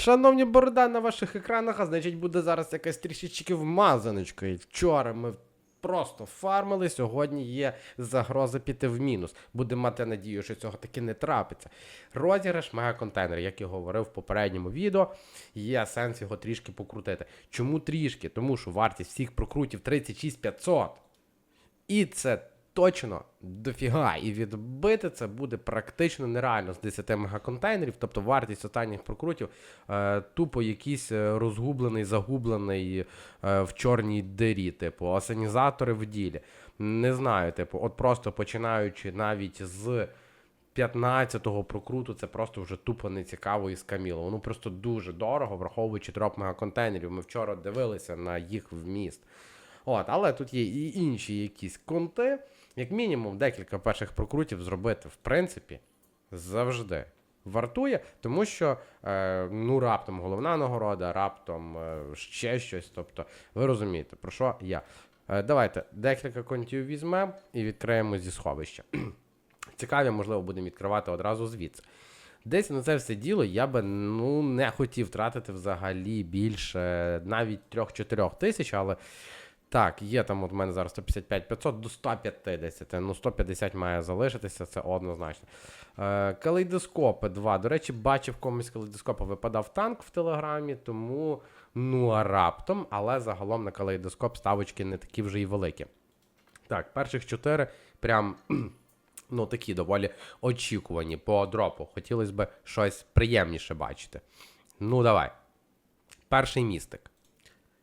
Шановні борода на ваших екранах, а значить буде зараз якась трішечки вмазаночка. І вчора ми просто фармили, сьогодні є загроза піти в мінус. Будемо мати надію, що цього таки не трапиться. Розіграш мегаконтейнер, як я говорив в попередньому відео, є сенс його трішки покрутити. Чому трішки? Тому що вартість всіх прокрутів 36 500. І це точно дофіга. І відбити це буде практично нереально з 10 мегаконтейнерів. Тобто вартість останніх прокрутів е, тупо якийсь е, розгублений, загублений е, в чорній дирі, типу, асенізатори в ділі. Не знаю, типу, от просто починаючи навіть з. 15-го прокруту це просто вже тупо не цікаво і скаміло. Воно просто дуже дорого, враховуючи дроп мегаконтейнерів. Ми вчора дивилися на їх вміст. От, але тут є і інші якісь конти. Як мінімум, декілька перших прокрутів зробити, в принципі, завжди вартує, тому що е, ну раптом головна нагорода, раптом е, ще щось. Тобто, ви розумієте, про що я. Е, давайте декілька контів візьмемо і відкриємо зі сховища. Цікаві, можливо, будемо відкривати одразу звідси. Десь на це все діло я би ну, не хотів тратити взагалі більше навіть 3-4 тисяч, але так, є там от у мене зараз 155 500 до 150. Ну, 150 має залишитися, це однозначно. Е, калейдоскопи 2. До речі, бачив комусь калейдоскопа випадав танк в телеграмі, тому ну а раптом, але загалом на калейдоскоп ставочки не такі вже й великі. Так, перших 4 прям. Ну, такі доволі очікувані по дропу. Хотілося б щось приємніше бачити. Ну, давай. Перший містик.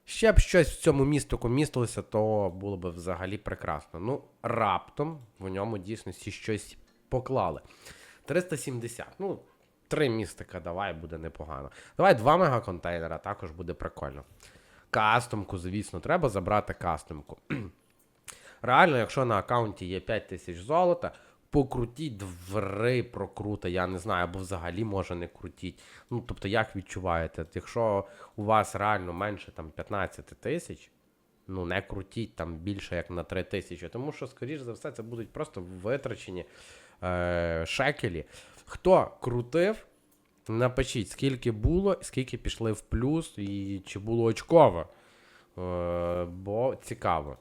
Ще б щось в цьому містику містилося, то було б взагалі прекрасно. Ну, раптом в ньому дійсності щось поклали. 370. Ну, три містика, давай, буде непогано. Давай два мегаконтейнера, також буде прикольно. Кастомку, звісно, треба забрати кастомку. Реально, якщо на аккаунті є 5 тисяч золота, покрутіть двери прокрута, я не знаю, або взагалі може не крутіть. Ну, тобто, як відчуваєте, якщо у вас реально менше там 15 тисяч, ну не крутіть там більше як на 3 тисячі, тому що, скоріш за все, це будуть просто витрачені е- шекелі. Хто крутив, напишіть, скільки було, скільки пішли в плюс, і чи було очково. Е- бо цікаво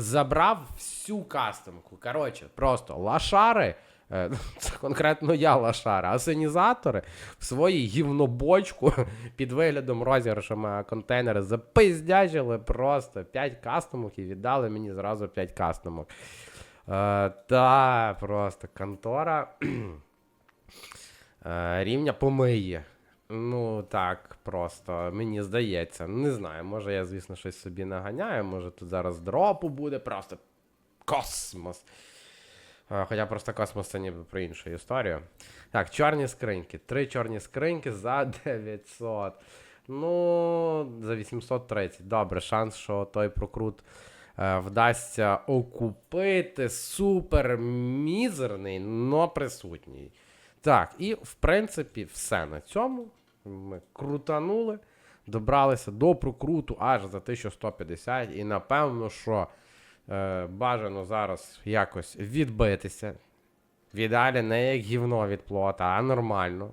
забрав всю кастомку. Коротше, просто лашари. е, Це конкретно я лашара, асенізатори в своїй гівнобочку під виглядом розіграшу контейнери запиздячили просто 5 кастомок і віддали мені зразу 5 кастомок. Е, Та просто контора е, рівня помиє. Ну, так, просто, мені здається. Не знаю, може я, звісно, щось собі наганяю, може тут зараз дропу буде, просто космос. Хоча просто космос це ніби про іншу історію. Так, чорні скриньки. Три чорні скриньки за 900. Ну, за 830. Добре, шанс, що той прокрут е, вдасться окупити. Супер мізерний, но присутній. Так, і в принципі все на цьому. Ми крутанули, добралися до прокруту аж за 1150. І напевно, що е, бажано зараз якось відбитися. В ідеалі не як гівно від плота, а нормально.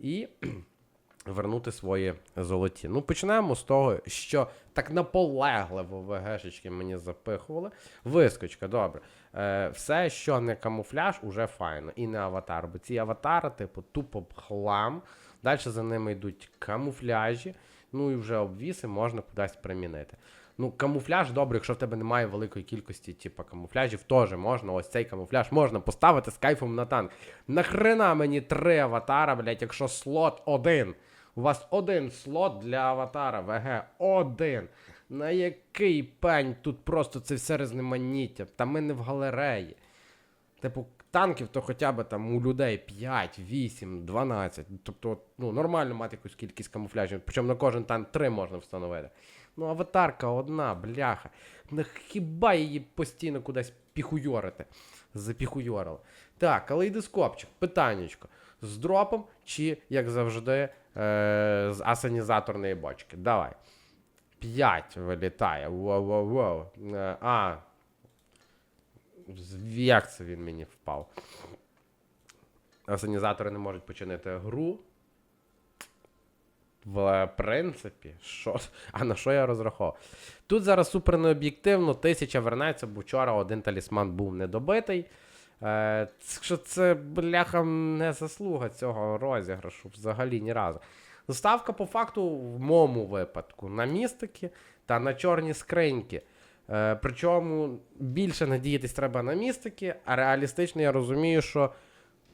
І вернути свої золоті. Ну, почнемо з того, що так наполегливо ВГшечки мені запихували. Вискочка, добре. Е, Все, що не камуфляж, уже файно. І не аватар. Бо ці аватари, типу, тупо хлам. Далі за ними йдуть камуфляжі, ну і вже обвіси можна кудись примінити. Ну, камуфляж добре, якщо в тебе немає великої кількості, типу, камуфляжів, теж можна. Ось цей камуфляж можна поставити з кайфом на танк. Нахрена мені три аватара, блять, якщо слот один. У вас один слот для аватара, ВГ, один. На який пень тут просто це все різноманіття? Та ми не в галереї. Типу, танків, то хоча б там у людей 5, 8, 12. Тобто, ну, нормально мати якусь кількість камуфляжів. Причому на кожен танк 3 можна встановити. Ну, аватарка одна, бляха. Ну, хіба її постійно кудись піхуйорити? Запіхуйорили. Так, калейдоскопчик, питаннячко. З дропом чи, як завжди, е- з асенізаторної бочки. Давай. 5 вилітає. Воу-воу-воу. Е, А, Як це він мені впав? Асенізатори не можуть починити гру. В принципі, що, а на що я розраховував? Тут зараз супер необ'єктивно, тисяча вернеться, бо вчора один талісман був недобитий. Е, що це, бляха, не заслуга цього розіграшу взагалі ні разу. Ставка по факту в моєму випадку на містики та на чорні скриньки. Е, причому більше надіятись треба на містики, а реалістично я розумію, що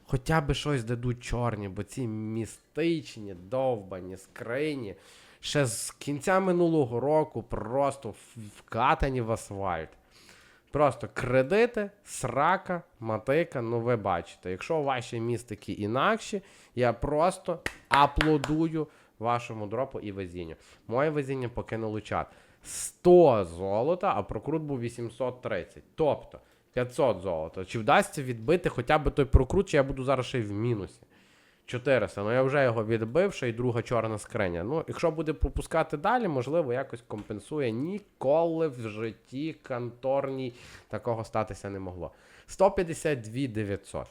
хоча б щось дадуть чорні, бо ці містичні, довбані скрині ще з кінця минулого року просто вкатані в асфальт. Просто кредити, срака, матика, ну ви бачите. Якщо ваші містики інакші, я просто аплодую вашому дропу і везінню. Моє везіння покинуло чат. 100 золота, а прокрут був 830. Тобто 500 золота. Чи вдасться відбити хоча б той прокрут, чи я буду зараз ще й в мінусі? 400. Ну я вже його відбив, ще й друга чорна скриня. Ну, якщо буде пропускати далі, можливо, якось компенсує. Ніколи в житті конторній такого статися не могло. 152 900.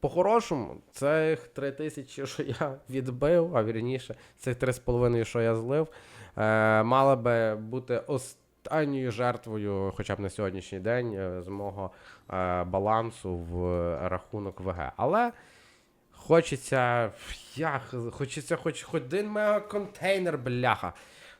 По-хорошому, цих 3 тисячі, що я відбив, а вірніше, цих 3,5, що я злив, е, мала би бути останньою жертвою, хоча б на сьогоднішній день, е, з мого е, балансу в рахунок ВГ. Але хочеться. Як, хочеться хоч хоч один мегаконтейнер, бляха.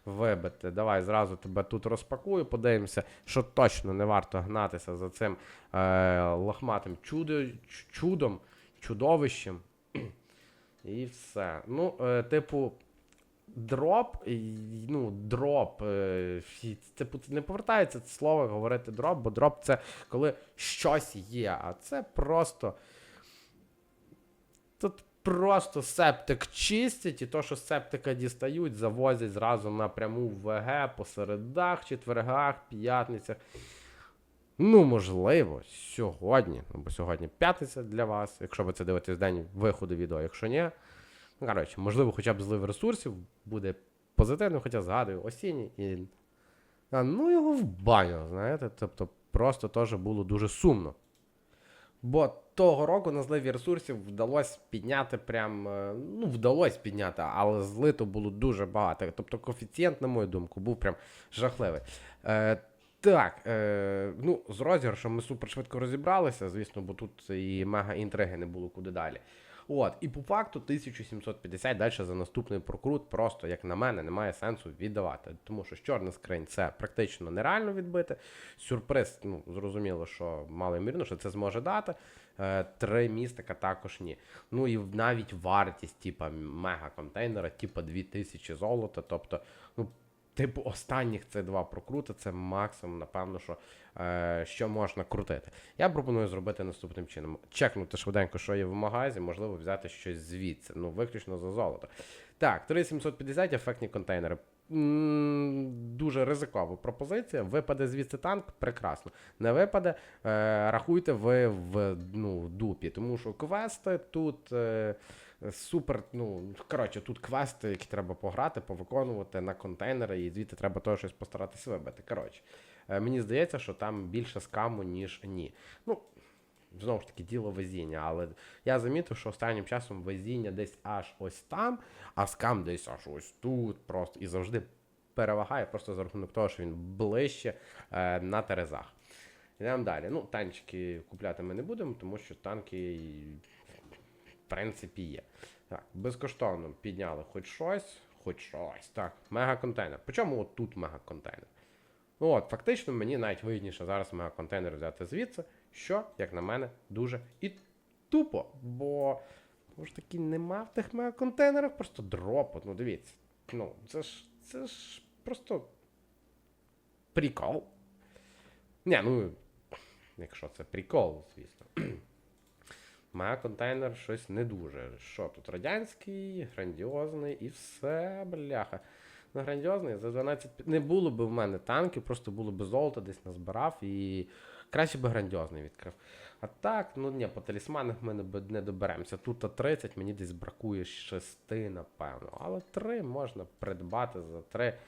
Вибити. Давай зразу тебе тут розпакую, подивимося, що точно не варто гнатися за цим е, лохматим чудо, чудом, чудовищем. І все. Ну, е, типу, дроп, ну, дроп. Е, типу, не повертається це слово говорити дроп, бо дроп це коли щось є, а це просто. Тут просто септик чистять, і то, що септика дістають, завозять зразу напряму в ВГ по середах, четвергах, п'ятницях. Ну, можливо, сьогодні, ну, бо сьогодні п'ятниця для вас, якщо ви це дивитесь день виходу відео, якщо ні. Ну, коротше, можливо, хоча б злив ресурсів буде позитивно, хоча згадую, осінній і. А, ну його в баню, знаєте. Тобто просто теж було дуже сумно. Бо того року на зливі ресурсів вдалося підняти прям. е, Ну, вдалося підняти, але злито було дуже багато. Тобто коефіцієнт, на мою думку, був прям жахливий. Е, так, е, ну, з розіграшем ми супер швидко розібралися, звісно, бо тут і мега інтриги не було куди далі. От, і по факту 1750 далі за наступний прокрут, просто, як на мене, немає сенсу віддавати. Тому що з чорна скринь це практично нереально відбити. Сюрприз, ну, зрозуміло, що мало що це зможе дати. Е, Три містика також ні. Ну і навіть вартість, типа мега-контейнера, типа 2000 золота. Тобто, ну, типу, останніх це два прокрути, це максимум, напевно, що, е, що можна крутити. Я пропоную зробити наступним чином: чекнути швиденько, що є в магазі, можливо, взяти щось звідси. Ну, виключно за золото. Так, 3750 ефектні контейнери. Дуже ризикова пропозиція. Випаде звідси танк, прекрасно. Не випаде, е, рахуйте ви в ну, дупі, тому що квести тут. Е, Супер, ну коротше, тут квести, які треба пограти, повиконувати на контейнери, і звідти треба теж щось постаратися вибити. Коротше, е, мені здається, що там більше скаму, ніж ні. Ну, знову ж таки, діло везіння, але я замітив, що останнім часом везіння десь аж ось там, а скам десь аж ось тут просто і завжди перевагає просто за рахунок того, що він ближче е, на терезах. Йдемо далі. Ну, танчики купляти ми не будемо, тому що танки, в принципі, є. Так, безкоштовно підняли хоч щось, хоч щось. Так, мегаконтейнер. Причому от тут мегаконтейнер. Ну от, фактично, мені навіть вигідніше зараз мегаконтейнер взяти звідси, що, як на мене, дуже і тупо. Бо може таки нема в тих мегаконтейнерах просто дропу. Ну дивіться. Ну, це ж це ж просто прикол. Ні, ну, якщо це прикол, звісно. Мегаконтейнер щось не дуже. Що тут? Радянський, грандіозний і все, бляха. Ну, грандіозний, за 12 не було б в мене танків, просто було б золото десь назбирав і краще би грандіозний відкрив. А так, ну ні, по талісманах ми не, доберемося. Тут 30 мені десь бракує 6, напевно. Але 3 можна придбати за 3.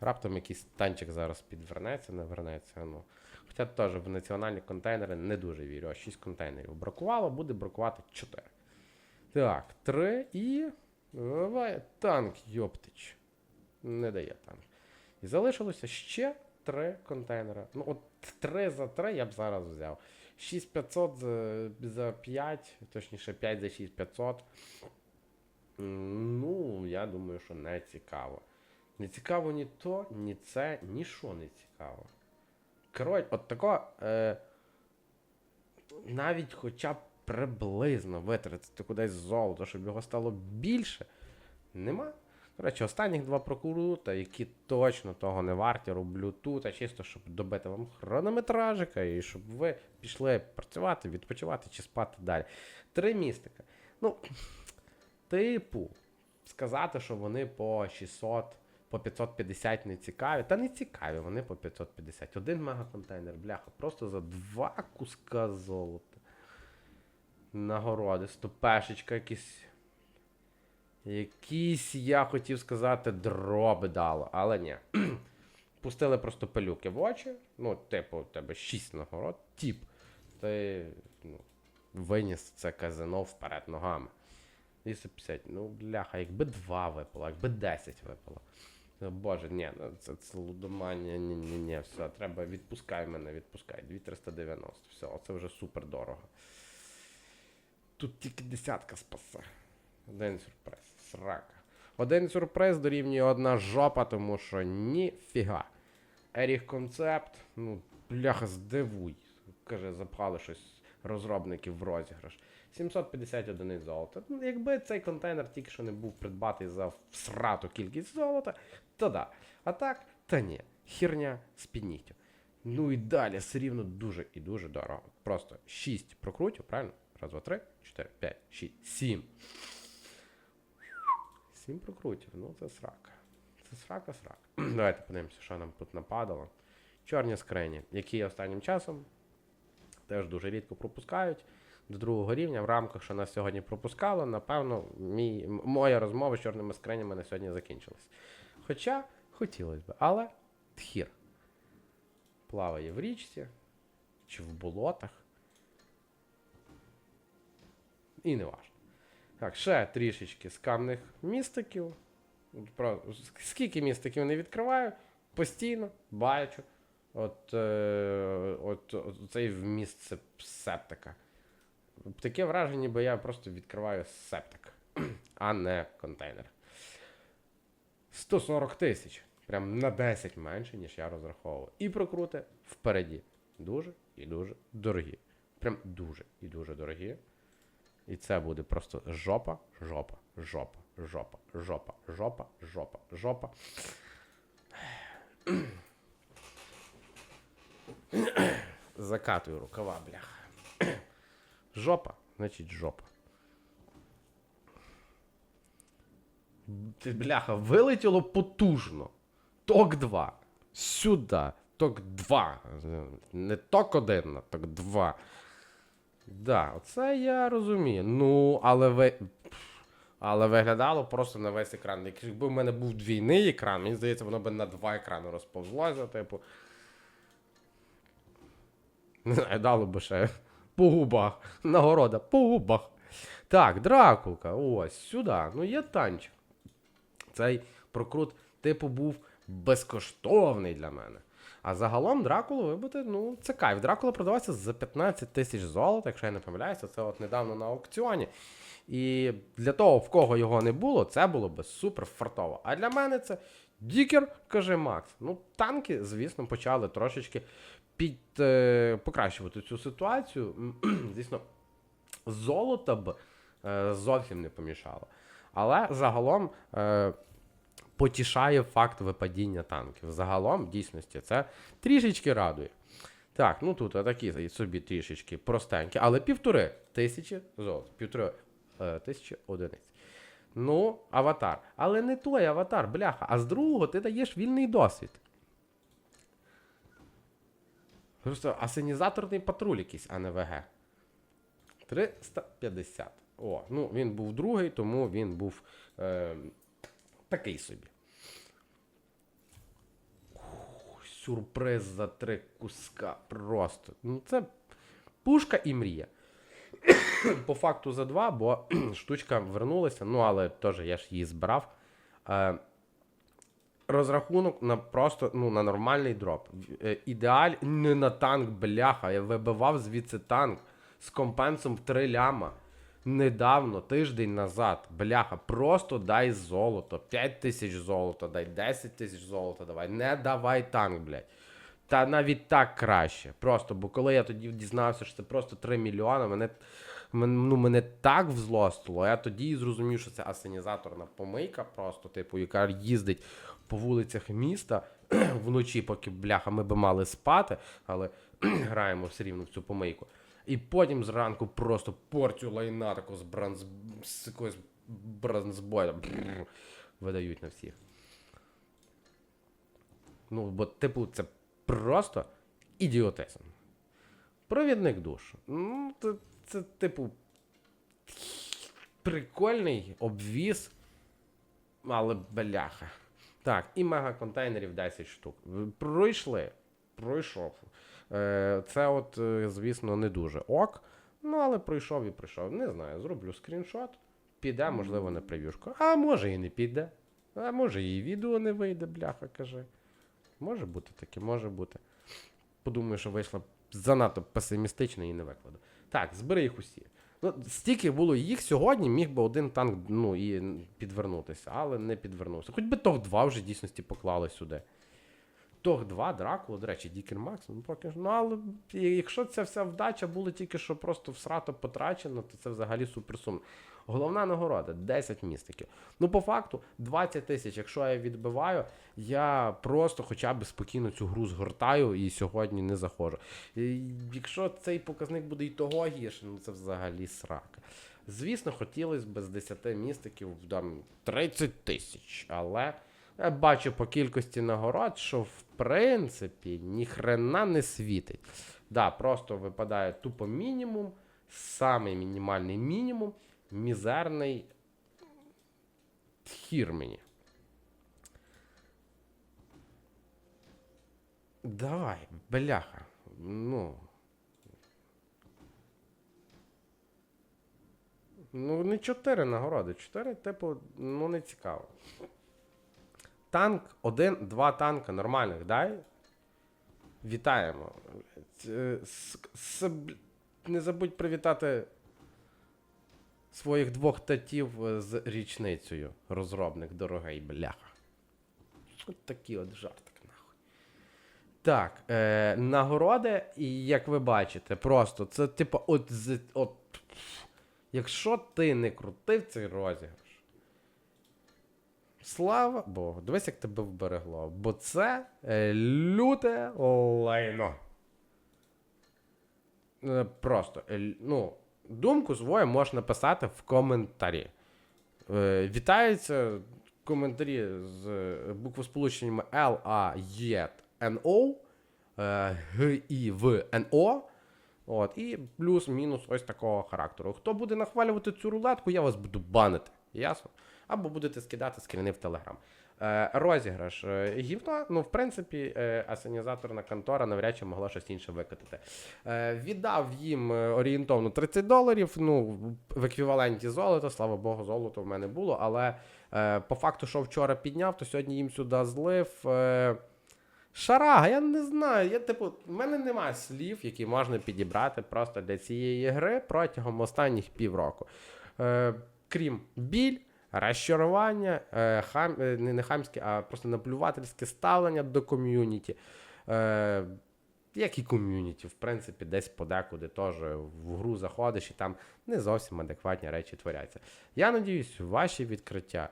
Раптом якийсь танчик зараз підвернеться, не вернеться. Ну. Хоча теж в національні контейнери не дуже вірю. А 6 контейнерів бракувало, буде бракувати 4. Так, 3 і. Давай танк, йоптич. Не дає танк. І залишилося ще три контейнера. Ну, от три за три я б зараз взяв. 6500 за, за 5, точніше 5 за 6500. Ну, я думаю, що не цікаво. Не цікаво ні то, ні це, ні що не цікаво. Коротше, от тако. Е, навіть хоча б приблизно витратити кудись золото, щоб його стало більше, нема. Речі, останніх два прокурута, які точно того не варті, роблю тут, а чисто, щоб добити вам хронометражика і щоб ви пішли працювати, відпочивати чи спати далі. Три містика. Ну, типу, сказати, що вони по 600, по 550 не цікаві. Та не цікаві, вони по 550. Один мегаконтейнер, бляха, просто за два куска золота. Нагороди, стопешечка якісь. Якісь, я хотів сказати, дроби дало, але ні. Пустили просто пилюки в очі. Ну, типу, у тебе 6 нагород, тіп. Ти ну, виніс це казино вперед ногами. 250. Ну, бляха, якби 2 випало, якби 10 випало. Боже, ні, ну це, це лудоманія, ні, ні, ні, все, треба, відпускай мене, відпускай. 2390. Все, це вже супер дорого. Тут тільки десятка спасе. Один сюрприз. Срака. Один сюрприз дорівнює одна жопа, тому що ніфіга. Еріх концепт, ну, бляха, здивуй. Каже, запхали щось розробників в розіграш. 750 одиниць золота. Ну, якби цей контейнер тільки що не був придбатий за всрату кількість золота, то да. А так, та ні. Хірня з підніттю. Ну і далі все рівно дуже і дуже дорого. Просто 6 прокрутів, правильно? Раз, два, три, чотири, п'ять, шість, сім. Сім прокрутів, ну це срака. Це срака, срака. Давайте подивимося, що нам тут нападало. Чорні скрині, які останнім часом теж дуже рідко пропускають до другого рівня в рамках, що нас сьогодні пропускало, напевно, мій, моя розмова з чорними скринями на сьогодні закінчилась. Хоча хотілося б, але тхір плаває в річці чи в болотах. І не важно. Так, ще трішечки скамних містиків. Скільки містиків не відкриваю, постійно бачу. От, е, от, от цей вміст сеп- септика. Таке враження, ніби я просто відкриваю септик, а не контейнер. 140 тисяч. Прям на 10 менше, ніж я розраховував. І прокрути впереді. Дуже і дуже дорогі. Прям дуже і дуже дорогі. І це буде просто жопа, жопа, жопа, жопа, жопа, жопа, жопа, жопа. Закатую рукава, бляха. Жопа, значить жопа. Бляха, вилетіло потужно. Ток 2. Сюди. Ток 2. Не ток 1, а ток 2. Да, оце я розумію. Ну, але ви. Але виглядало просто на весь екран. Якби в мене був двійний екран, мені здається, воно би на два екрани розповзлося, типу. Не знаю, дало би ще по губах. Нагорода по губах. Так, Дракулка, ось сюди. Ну є танчик. Цей прокрут, типу, був безкоштовний для мене. А загалом Дракулу вибити, ну, це кайф. Дракула продавався за 15 тисяч золота, якщо я не помиляюся, це от недавно на аукціоні. І для того, в кого його не було, це було би супер фартово. А для мене це Дікер, каже Макс. Ну, танки, звісно, почали трошечки під, е, покращувати цю ситуацію. Звісно, золото б е, зовсім не помішало. Але загалом е, потішає факт випадіння танків. Загалом, в дійсності, це трішечки радує. Так, ну тут такі собі трішечки простенькі, але півтори тисячі золота, півтори е, тисячі одиниць. Ну, аватар. Але не той аватар, бляха. А з другого ти даєш вільний досвід. Просто асенізаторний патруль якийсь, а не ВГ. 350. О, ну він був другий, тому він був е, такий собі. Сюрприз за три куска. Просто. Ну, це пушка і мрія. По факту за два, бо штучка вернулася, ну але теж я ж її збирав. Е, розрахунок на просто ну, на нормальний дроп. Е, ідеаль не на танк, бляха. Я вибивав звідси танк з компенсом в 3 ляма. Недавно, тиждень назад, бляха, просто дай золото. 5 тисяч золота, дай 10 тисяч золота давай. Не давай танк, блядь. Та навіть так краще. Просто, бо коли я тоді дізнався, що це просто 3 мільйони, мене, ну, мене так взлостило. Я тоді зрозумів, що це асенізаторна помийка, просто, типу, яка їздить по вулицях міста вночі, поки бляха ми би мали спати, але граємо все рівно в цю помийку. І потім зранку просто порцію лайна таку з бранз... з якоюсь бранзбою видають на всіх. Ну, бо, типу, це просто ідіотизм. Провідник душ. Ну, це, це, типу, прикольний обвіз, але бляха. Так, і мегаконтейнерів 10 штук. Пройшли. Пройшов. Е, Це, от, е, звісно, не дуже ок. Ну, але пройшов і пройшов. Не знаю, зроблю скріншот. Піде, можливо, на прев'юшку. А може і не піде. А може і відео не вийде, бляха, каже. Може бути таке, може бути. Подумаю, що вийшло занадто песимістично і не викладу. Так, збери їх усі. Ну, стільки було їх сьогодні, міг би один танк ну, і підвернутися, але не підвернувся. Хоч би тох 2 вже дійсності поклали сюди. Тох 2, Дракула, до речі, Дікер Макс, ну поки ж. Ну, але якщо ця вся вдача була тільки що просто всрато потрачена, то це взагалі суперсумно. Головна нагорода 10 містиків. Ну, по факту, 20 тисяч. Якщо я відбиваю, я просто хоча б спокійно цю гру згортаю і сьогодні не заходжу. І якщо цей показник буде і того гірше, ну це взагалі срака. Звісно, хотілося б з 10 містиків там 30 тисяч, але я бачу по кількості нагород, що в принципі ніхрена не світить. Да, просто випадає тупо мінімум, самий мінімальний мінімум, мізерний хір мені. Давай, бляха. Ну. Ну, не чотири нагороди. Чотири, типу, ну не цікаво. Танк, один, два танка нормальних, дай. Вітаємо. Е, Не забудь привітати своїх двох татів е, з річницею. Розробник дорогий, бляха. От такі от жартики, нахуй. Так, е, нагороди, і як ви бачите, просто це типу, от, от якщо ти не крутив цей розіграш. Слава Богу, дивись, як тебе вберегло. Бо це е, люте лайно. Е, просто, е, ну, думку свою можеш написати в коментарі. Вітаються коментарі з буквосполученнями L, A, E, N, O, Н, О. От, і плюс-мінус ось такого характеру. Хто буде нахвалювати цю рулетку, я вас буду банити. Ясно? Або будете скидати скріни в Телеграм. Розіграш е, гівно, ну, в принципі, е, асенізаторна контора навряд чи могла щось інше викатати. Е, віддав їм орієнтовно 30 доларів. Ну, в еквіваленті золота, слава Богу, золото в мене було. Але по факту, що вчора підняв, то сьогодні їм сюди злив. Шарага, я не знаю. Я, типу, в мене немає слів, які можна підібрати просто для цієї гри протягом останніх півроку. Крім біль, розчарування, е, хам, е, не, хамське, а просто наплювательське ставлення до ком'юніті. Е, як і ком'юніті, в принципі, десь подекуди теж в гру заходиш і там не зовсім адекватні речі творяться. Я надіюсь, ваші відкриття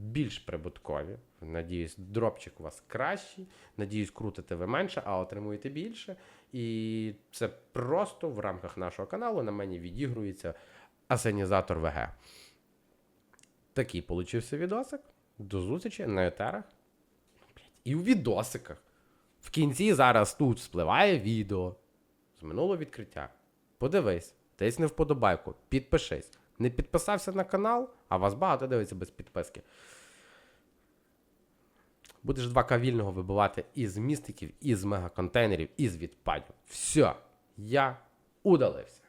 більш прибуткові. Надіюсь, дропчик у вас кращий. Надіюсь, крутите ви менше, а отримуєте більше. І це просто в рамках нашого каналу на мені відігрується асенізатор ВГ. Такий получився відосик. До зустрічі на етерах. І у відосиках. В кінці зараз тут спливає відео з минулого відкриття. Подивись, тисни вподобайку, підпишись. Не підписався на канал, а вас багато дивиться без підписки. Будеш 2К вільного вибивати із містиків, із мегаконтейнерів, із відпадів. Все, я удалився.